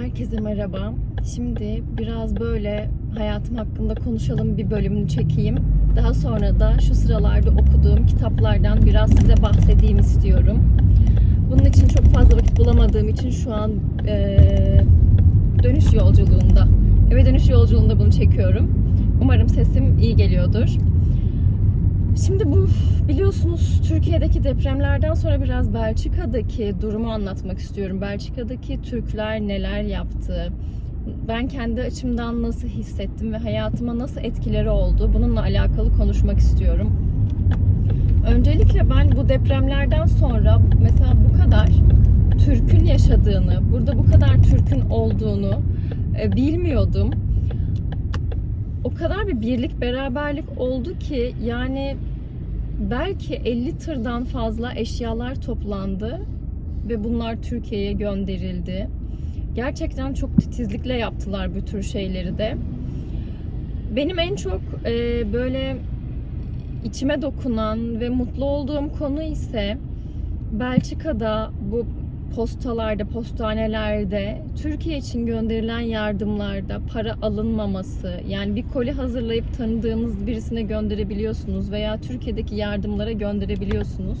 Herkese merhaba. Şimdi biraz böyle hayatım hakkında konuşalım bir bölümünü çekeyim. Daha sonra da şu sıralarda okuduğum kitaplardan biraz size bahsedeyim istiyorum. Bunun için çok fazla vakit bulamadığım için şu an eee, dönüş yolculuğunda, eve dönüş yolculuğunda bunu çekiyorum. Umarım sesim iyi geliyordur. Şimdi bu biliyorsunuz Türkiye'deki depremlerden sonra biraz Belçika'daki durumu anlatmak istiyorum. Belçika'daki Türkler neler yaptı? Ben kendi açımdan nasıl hissettim ve hayatıma nasıl etkileri oldu? Bununla alakalı konuşmak istiyorum. Öncelikle ben bu depremlerden sonra mesela bu kadar Türk'ün yaşadığını, burada bu kadar Türk'ün olduğunu e, bilmiyordum o kadar bir birlik beraberlik oldu ki yani belki 50 tırdan fazla eşyalar toplandı ve bunlar Türkiye'ye gönderildi. Gerçekten çok titizlikle yaptılar bu tür şeyleri de. Benim en çok e, böyle içime dokunan ve mutlu olduğum konu ise Belçika'da bu postalarda, postanelerde Türkiye için gönderilen yardımlarda para alınmaması, yani bir koli hazırlayıp tanıdığınız birisine gönderebiliyorsunuz veya Türkiye'deki yardımlara gönderebiliyorsunuz.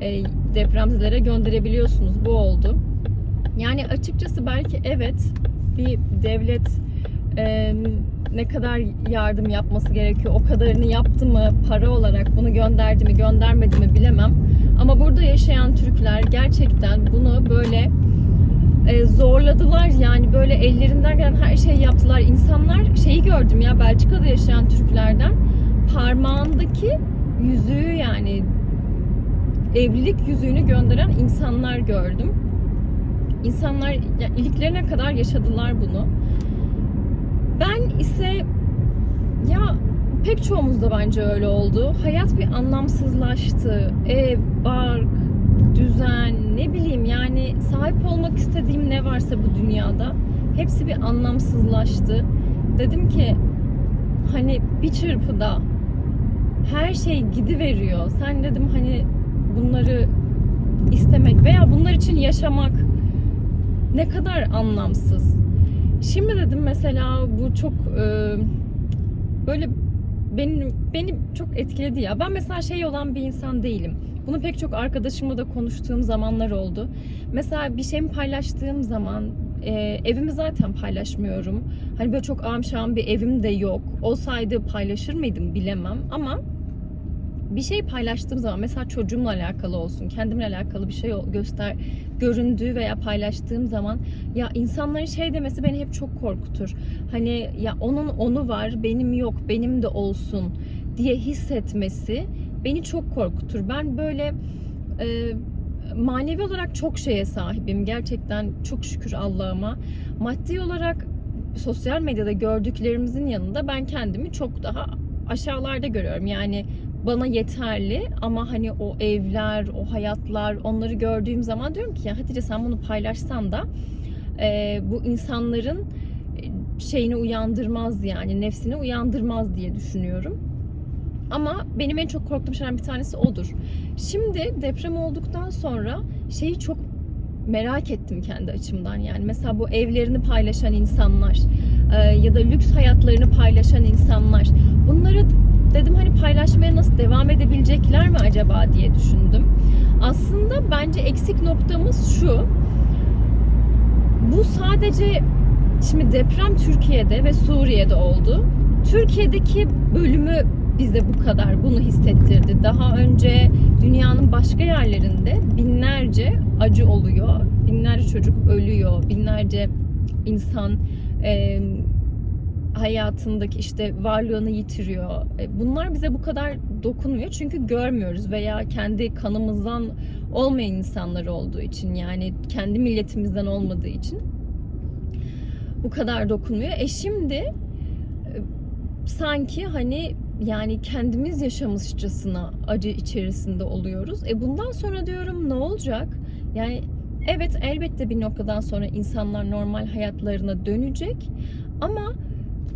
E, depremzelere gönderebiliyorsunuz. Bu oldu. Yani açıkçası belki evet bir devlet e, ne kadar yardım yapması gerekiyor, o kadarını yaptı mı para olarak bunu gönderdi mi göndermedi mi bilemem. Ama burada yaşayan Türkler gerçekten bunu böyle e, zorladılar yani böyle ellerinden gelen her şeyi yaptılar. İnsanlar şeyi gördüm ya Belçika'da yaşayan Türklerden parmağındaki yüzüğü yani evlilik yüzüğünü gönderen insanlar gördüm. İnsanlar ya, iliklerine kadar yaşadılar bunu. Ben ise ya pek çoğumuzda bence öyle oldu. Hayat bir anlamsızlaştı. Ev, bark, düzen, ne bileyim yani sahip olmak istediğim ne varsa bu dünyada hepsi bir anlamsızlaştı. Dedim ki hani bir çırpıda her şey gidiveriyor. Sen dedim hani bunları istemek veya bunlar için yaşamak ne kadar anlamsız. Şimdi dedim mesela bu çok e, böyle benim beni çok etkiledi ya. Ben mesela şey olan bir insan değilim. Bunu pek çok arkadaşımla da konuştuğum zamanlar oldu. Mesela bir şeyimi paylaştığım zaman e, evimi zaten paylaşmıyorum. Hani böyle çok amşam bir evim de yok. Olsaydı paylaşır mıydım bilemem ama bir şey paylaştığım zaman mesela çocuğumla alakalı olsun, kendimle alakalı bir şey göster göründüğü veya paylaştığım zaman ya insanların şey demesi beni hep çok korkutur. Hani ya onun onu var, benim yok, benim de olsun diye hissetmesi beni çok korkutur. Ben böyle e, manevi olarak çok şeye sahibim. Gerçekten çok şükür Allah'ıma. Maddi olarak sosyal medyada gördüklerimizin yanında ben kendimi çok daha aşağılarda görüyorum. Yani bana yeterli ama hani o evler, o hayatlar onları gördüğüm zaman diyorum ki ya Hatice sen bunu paylaşsan da e, bu insanların şeyini uyandırmaz yani nefsini uyandırmaz diye düşünüyorum. Ama benim en çok korktuğum şeylerden bir tanesi odur. Şimdi deprem olduktan sonra şeyi çok merak ettim kendi açımdan yani mesela bu evlerini paylaşan insanlar e, ya da lüks hayatlarını paylaşan insanlar bunları dedim hani paylaşmaya nasıl devam edebilecekler mi acaba diye düşündüm. Aslında bence eksik noktamız şu. Bu sadece şimdi deprem Türkiye'de ve Suriye'de oldu. Türkiye'deki bölümü bize bu kadar bunu hissettirdi. Daha önce dünyanın başka yerlerinde binlerce acı oluyor. Binlerce çocuk ölüyor. Binlerce insan hayatındaki işte varlığını yitiriyor. E, bunlar bize bu kadar dokunmuyor çünkü görmüyoruz veya kendi kanımızdan olmayan insanlar olduğu için yani kendi milletimizden olmadığı için bu kadar dokunmuyor. E şimdi e, sanki hani yani kendimiz yaşamışçasına acı içerisinde oluyoruz. E bundan sonra diyorum ne olacak? Yani evet elbette bir noktadan sonra insanlar normal hayatlarına dönecek ama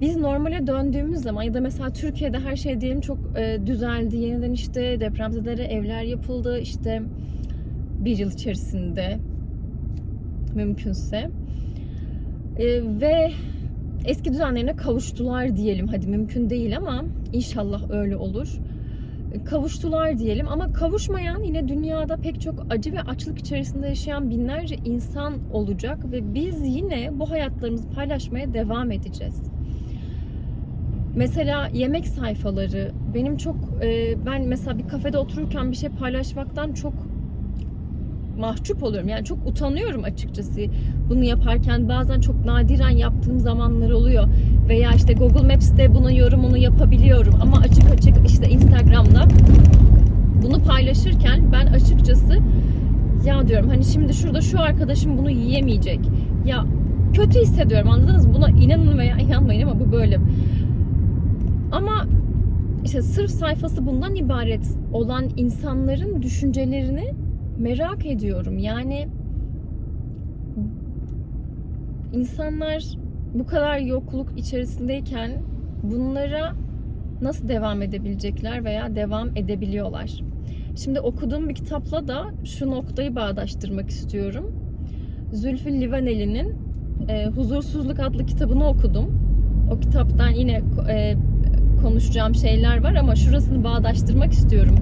biz normale döndüğümüz zaman ya da mesela Türkiye'de her şey diyelim çok e, düzeldi. Yeniden işte depremzedelere evler yapıldı. işte bir yıl içerisinde mümkünse. Ee, ve eski düzenlerine kavuştular diyelim. Hadi mümkün değil ama inşallah öyle olur. Ee, Kavuştular diyelim ama kavuşmayan yine dünyada pek çok acı ve açlık içerisinde yaşayan binlerce insan olacak ve biz yine bu hayatlarımızı paylaşmaya devam edeceğiz. Mesela yemek sayfaları benim çok e, ben mesela bir kafede otururken bir şey paylaşmaktan çok mahcup oluyorum. Yani çok utanıyorum açıkçası bunu yaparken. Bazen çok nadiren yaptığım zamanlar oluyor. Veya işte Google Maps'te bunun yorumunu yapabiliyorum. Ama açık açık işte Instagram'da bunu paylaşırken ben açıkçası ya diyorum hani şimdi şurada şu arkadaşım bunu yiyemeyecek. Ya kötü hissediyorum anladınız mı? Buna inanın veya inanmayın ama bu böyle. Ama işte sırf sayfası bundan ibaret olan insanların düşüncelerini merak ediyorum. Yani insanlar bu kadar yokluk içerisindeyken bunlara nasıl devam edebilecekler veya devam edebiliyorlar? Şimdi okuduğum bir kitapla da şu noktayı bağdaştırmak istiyorum. Zülfü Livaneli'nin e, Huzursuzluk adlı kitabını okudum. O kitaptan yine e, konuşacağım şeyler var ama şurasını bağdaştırmak istiyorum.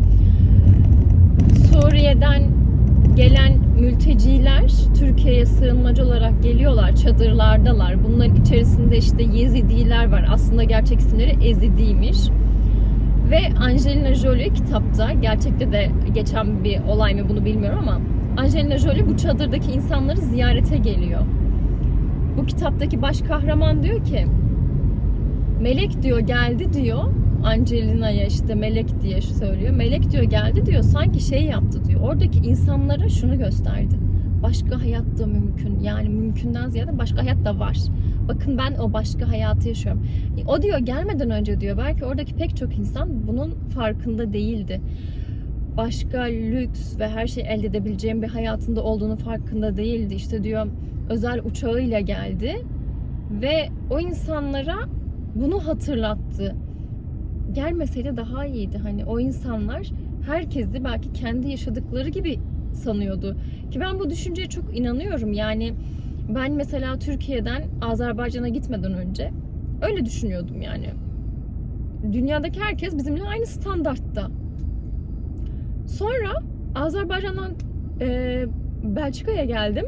Suriye'den gelen mülteciler Türkiye'ye sığınmacı olarak geliyorlar, çadırlardalar. Bunların içerisinde işte Yezidiler var. Aslında gerçek isimleri Ezidiymiş. Ve Angelina Jolie kitapta, gerçekte de geçen bir olay mı bunu bilmiyorum ama Angelina Jolie bu çadırdaki insanları ziyarete geliyor. Bu kitaptaki baş kahraman diyor ki Melek diyor geldi diyor Angelina'ya işte melek diye söylüyor. Melek diyor geldi diyor sanki şey yaptı diyor. Oradaki insanlara şunu gösterdi. Başka hayat da mümkün. Yani mümkünden ziyade başka hayat da var. Bakın ben o başka hayatı yaşıyorum. O diyor gelmeden önce diyor belki oradaki pek çok insan bunun farkında değildi. Başka lüks ve her şey elde edebileceğim bir hayatında olduğunu farkında değildi. İşte diyor özel uçağıyla geldi ve o insanlara bunu hatırlattı. Gelmeseydi daha iyiydi. Hani o insanlar herkesi belki kendi yaşadıkları gibi sanıyordu. Ki ben bu düşünceye çok inanıyorum. Yani ben mesela Türkiye'den Azerbaycan'a gitmeden önce öyle düşünüyordum yani. Dünyadaki herkes bizimle aynı standartta. Sonra Azerbaycan'dan e, Belçika'ya geldim.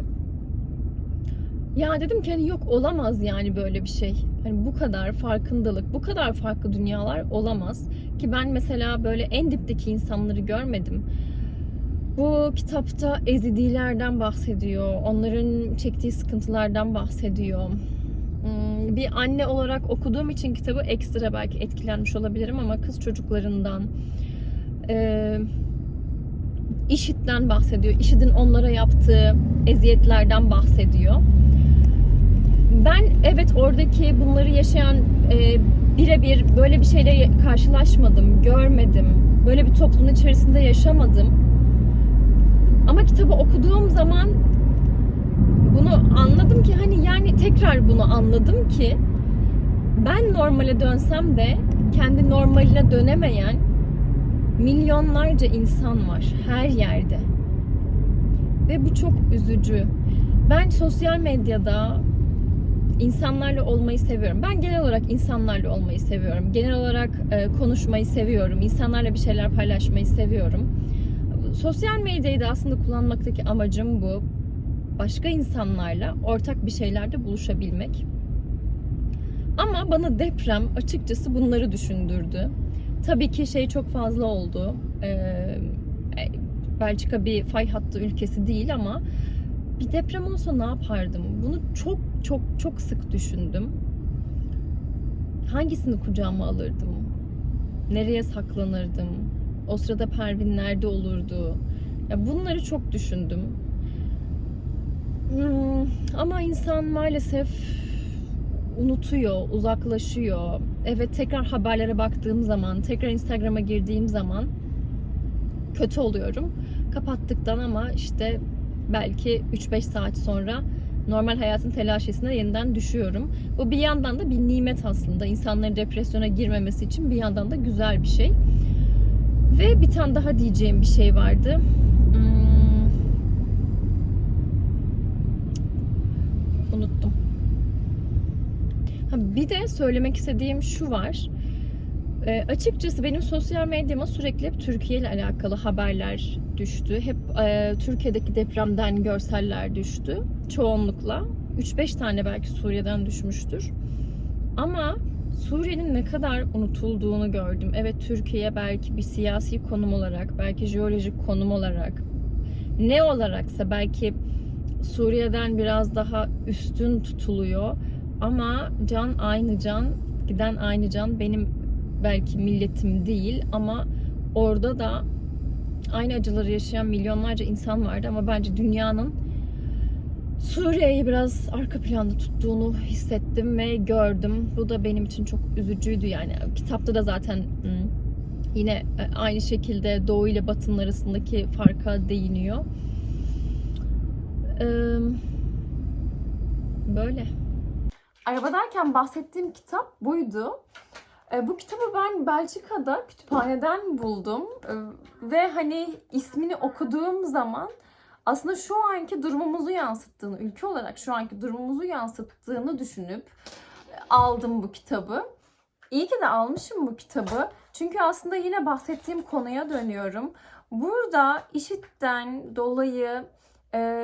Ya dedim ki hani yok olamaz yani böyle bir şey. Hani bu kadar farkındalık, bu kadar farklı dünyalar olamaz. Ki ben mesela böyle en dipteki insanları görmedim. Bu kitapta Ezidilerden bahsediyor. Onların çektiği sıkıntılardan bahsediyor. Hmm, Bir anne olarak okuduğum için kitabı ekstra belki etkilenmiş olabilirim ama kız çocuklarından, e, IŞİD'den bahsediyor. IŞİD'in onlara yaptığı eziyetlerden bahsediyor. Ben evet oradaki bunları yaşayan e, birebir böyle bir şeyle karşılaşmadım, görmedim. Böyle bir toplumun içerisinde yaşamadım. Ama kitabı okuduğum zaman bunu anladım ki hani yani tekrar bunu anladım ki ben normale dönsem de kendi normaline dönemeyen milyonlarca insan var her yerde. Ve bu çok üzücü. Ben sosyal medyada insanlarla olmayı seviyorum. Ben genel olarak insanlarla olmayı seviyorum. Genel olarak e, konuşmayı seviyorum. İnsanlarla bir şeyler paylaşmayı seviyorum. Sosyal medyayı da aslında kullanmaktaki amacım bu. Başka insanlarla ortak bir şeylerde buluşabilmek. Ama bana deprem açıkçası bunları düşündürdü. Tabii ki şey çok fazla oldu. Ee, Belçika bir fay hattı ülkesi değil ama bir deprem olsa ne yapardım? Bunu çok çok çok sık düşündüm. Hangisini kucağıma alırdım? Nereye saklanırdım? O sırada Pervin nerede olurdu? Ya bunları çok düşündüm. Hmm, ama insan maalesef unutuyor, uzaklaşıyor. Evet tekrar haberlere baktığım zaman, tekrar Instagram'a girdiğim zaman kötü oluyorum. Kapattıktan ama işte belki 3-5 saat sonra normal hayatın telaşesine yeniden düşüyorum. Bu bir yandan da bir nimet aslında. İnsanların depresyona girmemesi için bir yandan da güzel bir şey. Ve bir tane daha diyeceğim bir şey vardı. Hmm. Unuttum. Ha, bir de söylemek istediğim şu var. E, açıkçası benim sosyal medyama sürekli hep Türkiye ile alakalı haberler düştü. Hep e, Türkiye'deki depremden görseller düştü. Çoğunlukla. 3-5 tane belki Suriye'den düşmüştür. Ama Suriye'nin ne kadar unutulduğunu gördüm. Evet Türkiye belki bir siyasi konum olarak, belki jeolojik konum olarak, ne olaraksa belki Suriye'den biraz daha üstün tutuluyor. Ama can aynı can, giden aynı can benim belki milletim değil ama orada da aynı acıları yaşayan milyonlarca insan vardı ama bence dünyanın Suriye'yi biraz arka planda tuttuğunu hissettim ve gördüm. Bu da benim için çok üzücüydü yani. Kitapta da zaten hmm, yine e, aynı şekilde Doğu ile Batı'nın arasındaki farka değiniyor. Böyle. Arabadayken bahsettiğim kitap buydu. E, bu kitabı ben Belçika'da kütüphaneden buldum E, ve hani ismini okuduğum zaman aslında şu anki durumumuzu yansıttığını, ülke olarak şu anki durumumuzu yansıttığını düşünüp aldım bu kitabı. İyi ki de almışım bu kitabı. Çünkü aslında yine bahsettiğim konuya dönüyorum. Burada IŞİD'den dolayı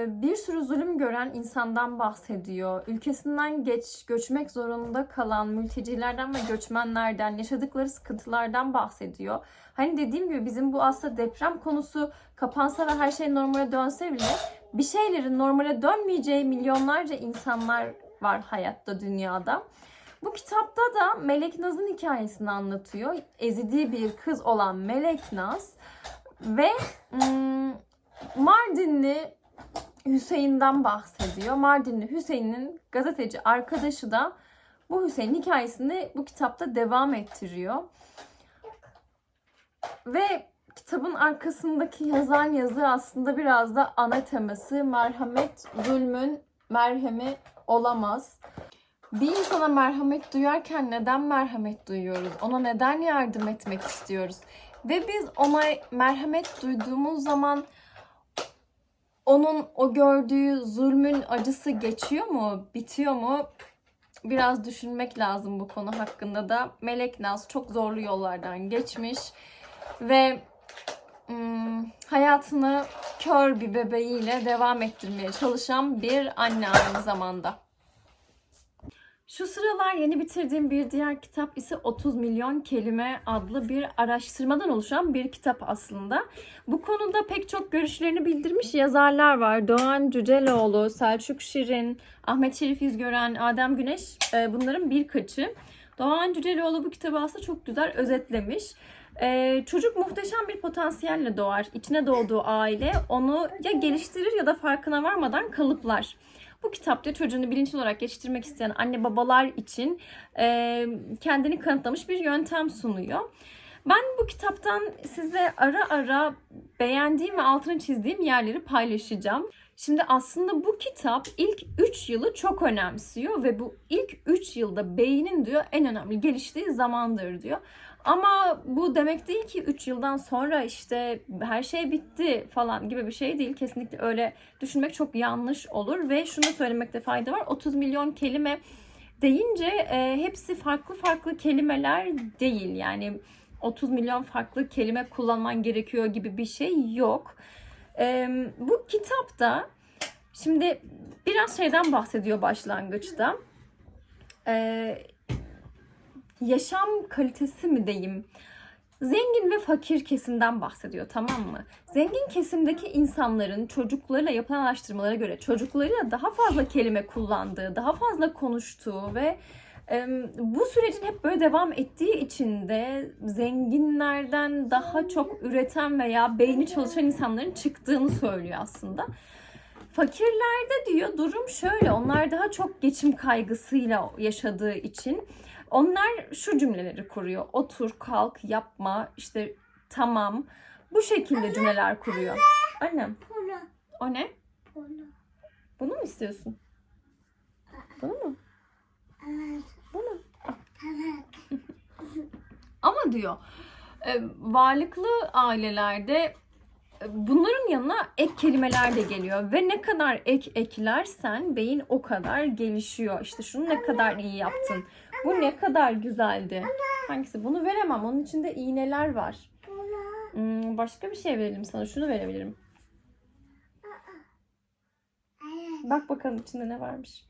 bir sürü zulüm gören insandan bahsediyor. Ülkesinden geç göçmek zorunda kalan mültecilerden ve göçmenlerden yaşadıkları sıkıntılardan bahsediyor. Hani dediğim gibi bizim bu aslında deprem konusu kapansa ve her şey normale dönse bile bir şeylerin normale dönmeyeceği milyonlarca insanlar var hayatta dünyada. Bu kitapta da Melek Naz'ın hikayesini anlatıyor. Ezidi bir kız olan Melek Naz ve hmm, Mardinli Hüseyin'den bahsediyor. Mardinli Hüseyin'in gazeteci arkadaşı da bu Hüseyin'in hikayesini bu kitapta devam ettiriyor. Ve kitabın arkasındaki yazan yazı aslında biraz da ana teması merhamet zulmün merhemi olamaz. Bir insana merhamet duyarken neden merhamet duyuyoruz? Ona neden yardım etmek istiyoruz? Ve biz ona merhamet duyduğumuz zaman onun o gördüğü zulmün acısı geçiyor mu, bitiyor mu? Biraz düşünmek lazım bu konu hakkında da. Melek Naz çok zorlu yollardan geçmiş ve hmm, hayatını kör bir bebeğiyle devam ettirmeye çalışan bir anne aynı zamanda. Şu sıralar yeni bitirdiğim bir diğer kitap ise 30 milyon kelime adlı bir araştırmadan oluşan bir kitap aslında. Bu konuda pek çok görüşlerini bildirmiş yazarlar var. Doğan Cüceloğlu, Selçuk Şirin, Ahmet Şerif İzgören, Adem Güneş e, bunların birkaçı. Doğan Cüceloğlu bu kitabı aslında çok güzel özetlemiş. Ee, çocuk muhteşem bir potansiyelle doğar. İçine doğduğu aile onu ya geliştirir ya da farkına varmadan kalıplar. Bu kitapta çocuğunu bilinçli olarak yetiştirmek isteyen anne babalar için e, kendini kanıtlamış bir yöntem sunuyor. Ben bu kitaptan size ara ara beğendiğim ve altını çizdiğim yerleri paylaşacağım. Şimdi aslında bu kitap ilk 3 yılı çok önemsiyor ve bu ilk 3 yılda beynin diyor en önemli geliştiği zamandır diyor. Ama bu demek değil ki 3 yıldan sonra işte her şey bitti falan gibi bir şey değil. Kesinlikle öyle düşünmek çok yanlış olur ve şunu söylemekte fayda var. 30 milyon kelime deyince e, hepsi farklı farklı kelimeler değil. Yani 30 milyon farklı kelime kullanman gerekiyor gibi bir şey yok. E, bu kitapta şimdi biraz şeyden bahsediyor başlangıçta. E, yaşam kalitesi mi diyeyim? Zengin ve fakir kesimden bahsediyor tamam mı? Zengin kesimdeki insanların çocuklarıyla yapılan araştırmalara göre çocuklarıyla daha fazla kelime kullandığı, daha fazla konuştuğu ve bu sürecin hep böyle devam ettiği için de zenginlerden daha çok üreten veya beyni çalışan insanların çıktığını söylüyor aslında. Fakirlerde diyor durum şöyle. Onlar daha çok geçim kaygısıyla yaşadığı için onlar şu cümleleri kuruyor. Otur, kalk, yapma, işte tamam. Bu şekilde cümleler kuruyor. Annem. O ne? Bunu. Bunu mu istiyorsun? Bunu mu? Evet. Bunu. Evet. Ama diyor e, varlıklı ailelerde bunların yanına ek kelimeler de geliyor ve ne kadar ek eklersen beyin o kadar gelişiyor. İşte şunu ne kadar iyi yaptın. Bu ne kadar güzeldi. Hangisi? Bunu veremem. Onun içinde iğneler var. Hmm, başka bir şey verelim sana. Şunu verebilirim. Bak bakalım içinde ne varmış.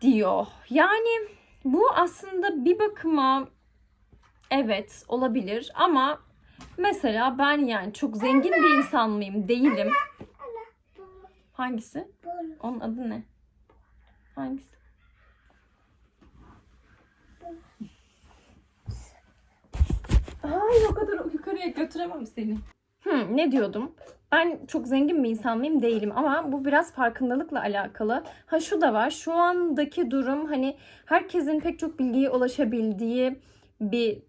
Diyor. Yani bu aslında bir bakıma evet olabilir ama mesela ben yani çok zengin bir insan mıyım? Değilim. Hangisi? Onun adı ne? Hangisi? Ay o kadar yukarıya götüremem seni. Hmm, ne diyordum? Ben çok zengin bir insan mıyım? Değilim ama bu biraz farkındalıkla alakalı. Ha şu da var. Şu andaki durum hani herkesin pek çok bilgiye ulaşabildiği bir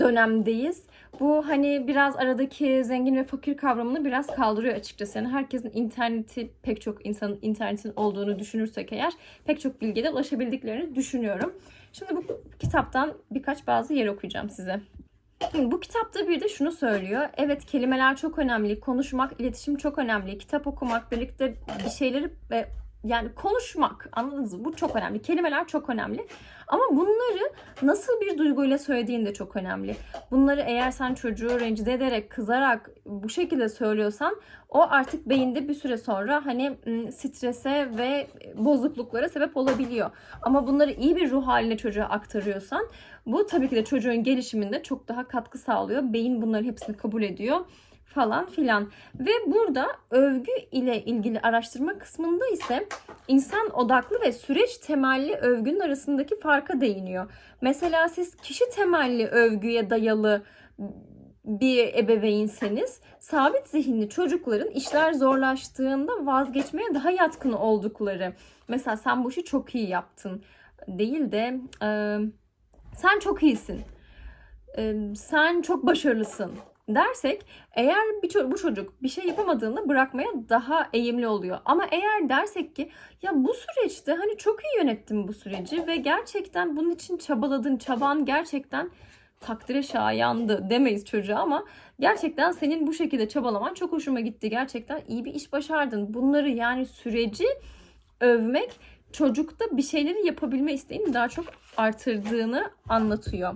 dönemdeyiz. Bu hani biraz aradaki zengin ve fakir kavramını biraz kaldırıyor açıkçası. Yani herkesin interneti, pek çok insanın internetin olduğunu düşünürsek eğer pek çok bilgiye ulaşabildiklerini düşünüyorum. Şimdi bu kitaptan birkaç bazı yer okuyacağım size. Bu kitapta bir de şunu söylüyor. Evet kelimeler çok önemli. Konuşmak, iletişim çok önemli. Kitap okumak, birlikte bir şeyleri yani konuşmak anladınız mı? Bu çok önemli. Kelimeler çok önemli. Ama bunları nasıl bir duyguyla söylediğin de çok önemli. Bunları eğer sen çocuğu rencide ederek, kızarak bu şekilde söylüyorsan o artık beyinde bir süre sonra hani strese ve bozukluklara sebep olabiliyor. Ama bunları iyi bir ruh haline çocuğa aktarıyorsan bu tabii ki de çocuğun gelişiminde çok daha katkı sağlıyor. Beyin bunların hepsini kabul ediyor falan filan. Ve burada övgü ile ilgili araştırma kısmında ise insan odaklı ve süreç temelli övgünün arasındaki farka değiniyor. Mesela siz kişi temelli övgüye dayalı bir ebeveynseniz sabit zihinli çocukların işler zorlaştığında vazgeçmeye daha yatkın oldukları. Mesela sen bu işi çok iyi yaptın değil de e, sen çok iyisin. E, sen çok başarılısın dersek eğer bir ço- bu çocuk bir şey yapamadığında bırakmaya daha eğimli oluyor. Ama eğer dersek ki ya bu süreçte hani çok iyi yönettin bu süreci ve gerçekten bunun için çabaladın, çaban gerçekten takdire şayandı demeyiz çocuğa ama gerçekten senin bu şekilde çabalaman çok hoşuma gitti. Gerçekten iyi bir iş başardın. Bunları yani süreci övmek çocukta bir şeyleri yapabilme isteğini daha çok artırdığını anlatıyor.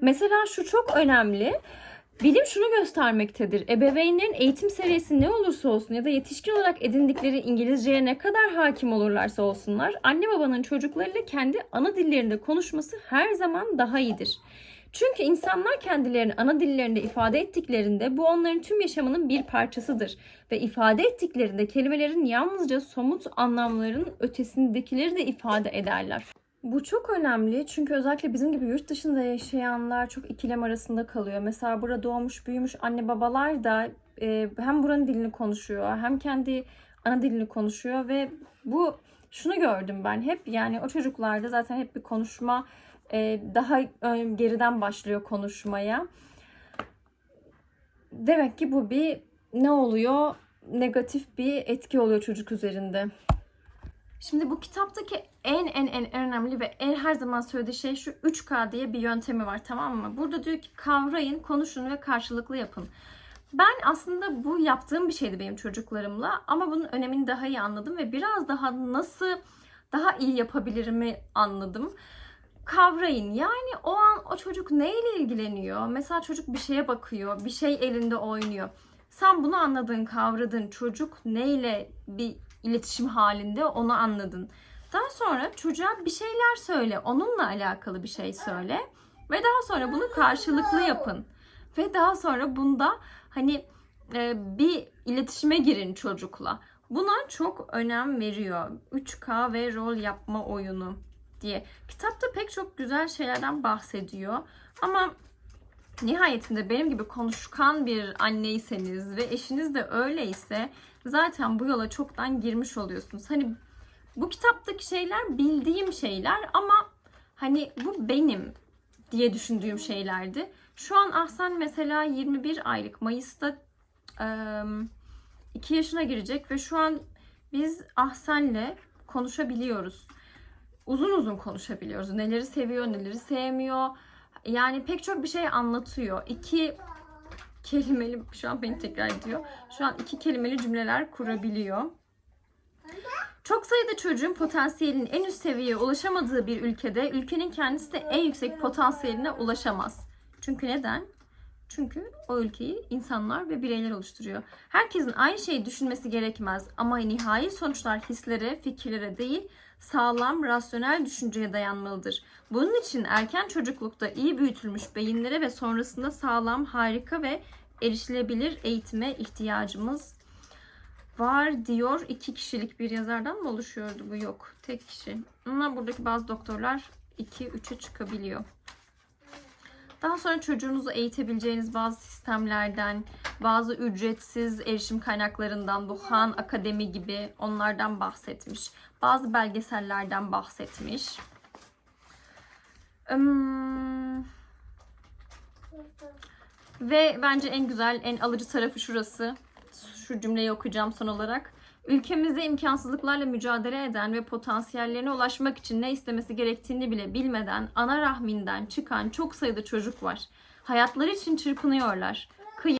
Mesela şu çok önemli. Bilim şunu göstermektedir. Ebeveynlerin eğitim seviyesi ne olursa olsun ya da yetişkin olarak edindikleri İngilizceye ne kadar hakim olurlarsa olsunlar, anne babanın çocuklarıyla kendi ana dillerinde konuşması her zaman daha iyidir. Çünkü insanlar kendilerini ana dillerinde ifade ettiklerinde bu onların tüm yaşamının bir parçasıdır ve ifade ettiklerinde kelimelerin yalnızca somut anlamların ötesindekileri de ifade ederler. Bu çok önemli çünkü özellikle bizim gibi yurt dışında yaşayanlar çok ikilem arasında kalıyor. Mesela burada doğmuş büyümüş anne babalar da e, hem buranın dilini konuşuyor hem kendi ana dilini konuşuyor ve bu şunu gördüm ben hep yani o çocuklarda zaten hep bir konuşma e, daha geriden başlıyor konuşmaya. Demek ki bu bir ne oluyor? Negatif bir etki oluyor çocuk üzerinde. Şimdi bu kitaptaki en en en önemli ve en her zaman söylediği şey şu 3K diye bir yöntemi var tamam mı? Burada diyor ki kavrayın, konuşun ve karşılıklı yapın. Ben aslında bu yaptığım bir şeydi benim çocuklarımla ama bunun önemini daha iyi anladım ve biraz daha nasıl daha iyi yapabilirimi anladım. Kavrayın yani o an o çocuk neyle ilgileniyor? Mesela çocuk bir şeye bakıyor, bir şey elinde oynuyor. Sen bunu anladın, kavradın. Çocuk neyle bir iletişim halinde onu anladın. Daha sonra çocuğa bir şeyler söyle. Onunla alakalı bir şey söyle. Ve daha sonra bunu karşılıklı yapın. Ve daha sonra bunda hani e, bir iletişime girin çocukla. Buna çok önem veriyor. 3K ve rol yapma oyunu diye. Kitapta pek çok güzel şeylerden bahsediyor. Ama nihayetinde benim gibi konuşkan bir anneyseniz ve eşiniz de öyleyse zaten bu yola çoktan girmiş oluyorsunuz. Hani bu kitaptaki şeyler bildiğim şeyler ama hani bu benim diye düşündüğüm şeylerdi. Şu an Ahsen mesela 21 aylık Mayıs'ta 2 yaşına girecek ve şu an biz Ahsen'le konuşabiliyoruz. Uzun uzun konuşabiliyoruz. Neleri seviyor, neleri sevmiyor. Yani pek çok bir şey anlatıyor. İki kelimeli, şu an beni tekrar ediyor. Şu an iki kelimeli cümleler kurabiliyor. Çok sayıda çocuğun potansiyelinin en üst seviyeye ulaşamadığı bir ülkede ülkenin kendisi de en yüksek potansiyeline ulaşamaz. Çünkü neden? Çünkü o ülkeyi insanlar ve bireyler oluşturuyor. Herkesin aynı şeyi düşünmesi gerekmez ama nihai sonuçlar hislere, fikirlere değil, sağlam, rasyonel düşünceye dayanmalıdır. Bunun için erken çocuklukta iyi büyütülmüş beyinlere ve sonrasında sağlam, harika ve erişilebilir eğitime ihtiyacımız var diyor. İki kişilik bir yazardan mı oluşuyordu bu? Yok. Tek kişi. Ama buradaki bazı doktorlar 2-3'e çıkabiliyor. Daha sonra çocuğunuzu eğitebileceğiniz bazı sistemlerden, bazı ücretsiz erişim kaynaklarından, bu Han Akademi gibi onlardan bahsetmiş. Bazı belgesellerden bahsetmiş. Ve bence en güzel, en alıcı tarafı şurası. Şu cümleyi okuyacağım son olarak. Ülkemizde imkansızlıklarla mücadele eden ve potansiyellerine ulaşmak için ne istemesi gerektiğini bile bilmeden ana rahminden çıkan çok sayıda çocuk var. Hayatları için çırpınıyorlar.